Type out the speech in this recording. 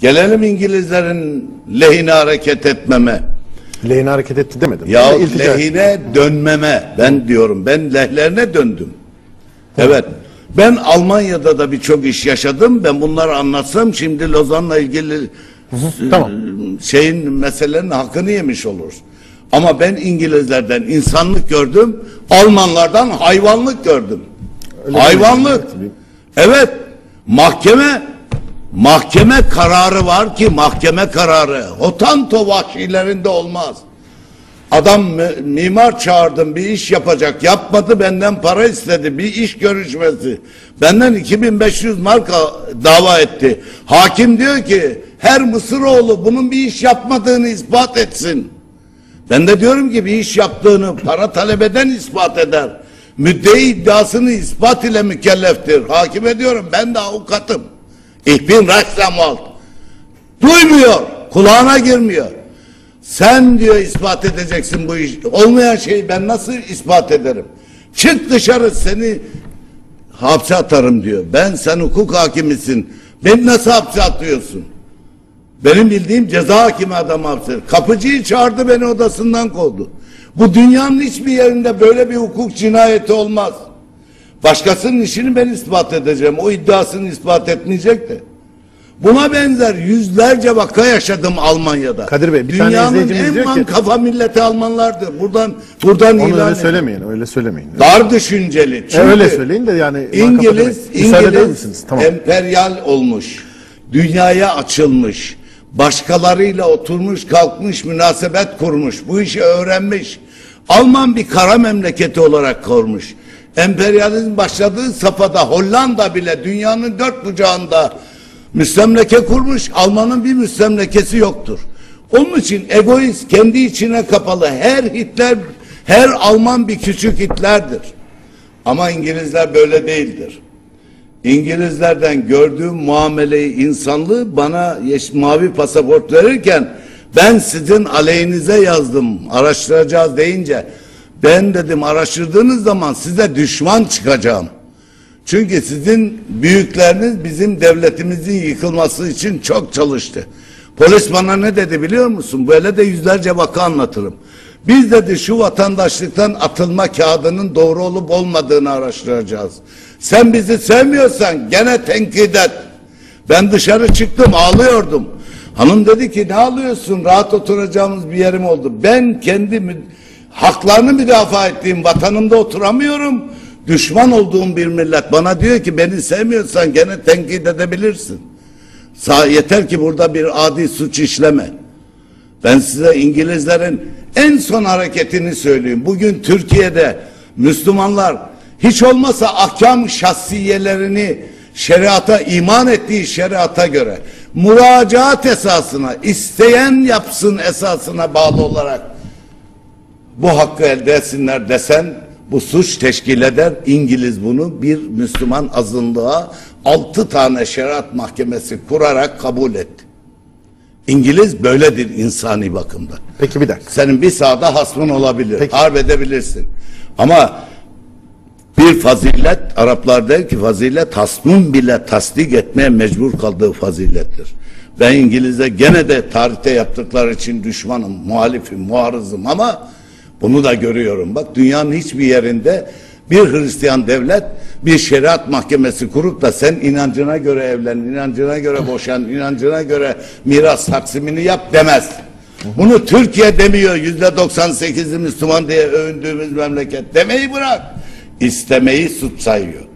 Gelelim İngilizlerin lehine hareket etmeme. Lehine hareket etti demedim. Ya lehine dönmeme ben diyorum. Ben lehlerine döndüm. Evet. Ben Almanya'da da birçok iş yaşadım. Ben bunları anlatsam şimdi Lozan'la ilgili Tamam. şeyin meselelerin hakkını yemiş oluruz. Ama ben İngilizlerden insanlık gördüm. Almanlardan hayvanlık gördüm. Öyle hayvanlık. Evet. Mahkeme mahkeme kararı var ki mahkeme kararı. Hotanto vahşilerinde olmaz. Adam mi- mimar çağırdım bir iş yapacak. Yapmadı benden para istedi. Bir iş görüşmesi. Benden 2500 marka dava etti. Hakim diyor ki her Mısıroğlu bunun bir iş yapmadığını ispat etsin. Ben de diyorum ki bir iş yaptığını para talep eden ispat eder. Müddei iddiasını ispat ile mükelleftir. Hakime diyorum ben de avukatım. Ich bin Rechtsanwalt. Duymuyor. Kulağına girmiyor. Sen diyor ispat edeceksin bu iş. Olmayan şeyi ben nasıl ispat ederim? Çık dışarı seni hapse atarım diyor. Ben sen hukuk hakimisin. Beni nasıl hapse atıyorsun? Benim bildiğim ceza hakimi adam hapse. Kapıcıyı çağırdı beni odasından kovdu. Bu dünyanın hiçbir yerinde böyle bir hukuk cinayeti olmaz. Başkasının işini ben ispat edeceğim. O iddiasını ispat etmeyecek de. Buna benzer yüzlerce vaka yaşadım Almanya'da. Kadir Bey, bir tane Dünyanın izleyicimiz en diyor ki- man kafa milleti Almanlardır. Buradan buradan Onu ilan öyle edin. söylemeyin, öyle söylemeyin. Dar düşünceli. E, Çünkü öyle söyleyin de yani İngiliz, İngiliz misiniz? Tamam. emperyal olmuş. Dünyaya açılmış. Başkalarıyla oturmuş, kalkmış, münasebet kurmuş. Bu işi öğrenmiş. Alman bir kara memleketi olarak kurmuş. Emperyalizm başladığı safhada Hollanda bile dünyanın dört bucağında müstemleke kurmuş. Almanın bir müstemlekesi yoktur. Onun için egoist, kendi içine kapalı. Her Hitler, her Alman bir küçük Hitler'dir. Ama İngilizler böyle değildir. İngilizlerden gördüğüm muameleyi, insanlığı bana mavi pasaport verirken ben sizin aleyhinize yazdım, araştıracağız deyince ben dedim araştırdığınız zaman size düşman çıkacağım. Çünkü sizin büyükleriniz bizim devletimizin yıkılması için çok çalıştı. Polis bana ne dedi biliyor musun? Böyle de yüzlerce vaka anlatırım. Biz dedi şu vatandaşlıktan atılma kağıdının doğru olup olmadığını araştıracağız. Sen bizi sevmiyorsan gene tenkit et. Ben dışarı çıktım ağlıyordum. Hanım dedi ki ne ağlıyorsun rahat oturacağımız bir yerim oldu. Ben kendi mü- haklarını müdafaa ettiğim vatanımda oturamıyorum. Düşman olduğum bir millet bana diyor ki beni sevmiyorsan gene tenkit edebilirsin. Sa yeter ki burada bir adi suç işleme. Ben size İngilizlerin en son hareketini söyleyeyim. Bugün Türkiye'de Müslümanlar hiç olmasa ahkam şahsiyelerini şeriata iman ettiği şeriata göre müracaat esasına isteyen yapsın esasına bağlı olarak bu hakkı elde etsinler desen bu suç teşkil eder. İngiliz bunu bir Müslüman azınlığa altı tane şeriat mahkemesi kurarak kabul etti. İngiliz böyledir insani bakımda. Peki bir dakika. Senin bir sağda hasmın olabilir. Peki. Harp edebilirsin. Ama bir fazilet Araplar der ki fazilet hasmın bile tasdik etmeye mecbur kaldığı fazilettir. Ben İngiliz'e gene de tarihte yaptıkları için düşmanım, muhalifim, muarızım ama bunu da görüyorum. Bak dünyanın hiçbir yerinde bir Hristiyan devlet bir şeriat mahkemesi kurup da sen inancına göre evlen, inancına göre boşan, inancına göre miras taksimini yap demez. Bunu Türkiye demiyor yüzde 98'i Müslüman diye övündüğümüz memleket. Demeyi bırak. İstemeyi suç sayıyor.